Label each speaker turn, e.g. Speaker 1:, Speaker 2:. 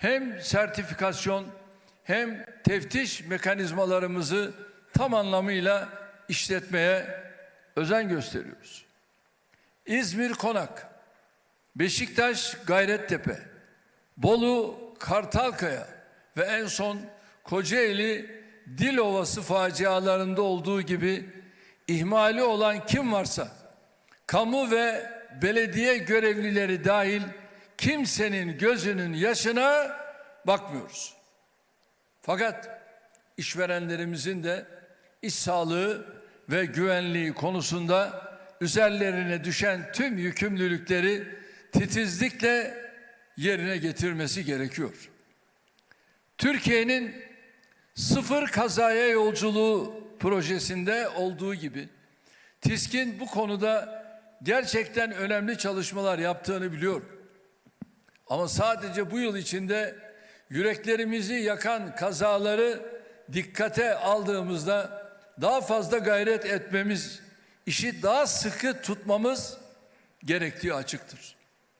Speaker 1: hem sertifikasyon hem teftiş mekanizmalarımızı tam anlamıyla işletmeye özen gösteriyoruz. İzmir Konak, Beşiktaş Gayrettepe, Bolu Kartalkaya ve en son Kocaeli Dilovası facialarında olduğu gibi ihmali olan kim varsa kamu ve belediye görevlileri dahil kimsenin gözünün yaşına bakmıyoruz. Fakat işverenlerimizin de iş sağlığı ve güvenliği konusunda üzerlerine düşen tüm yükümlülükleri titizlikle yerine getirmesi gerekiyor. Türkiye'nin sıfır kazaya yolculuğu projesinde olduğu gibi TİSK'in bu konuda gerçekten önemli çalışmalar yaptığını biliyorum. Ama sadece bu yıl içinde yüreklerimizi yakan kazaları dikkate aldığımızda daha fazla gayret etmemiz, işi daha sıkı tutmamız gerektiği açıktır.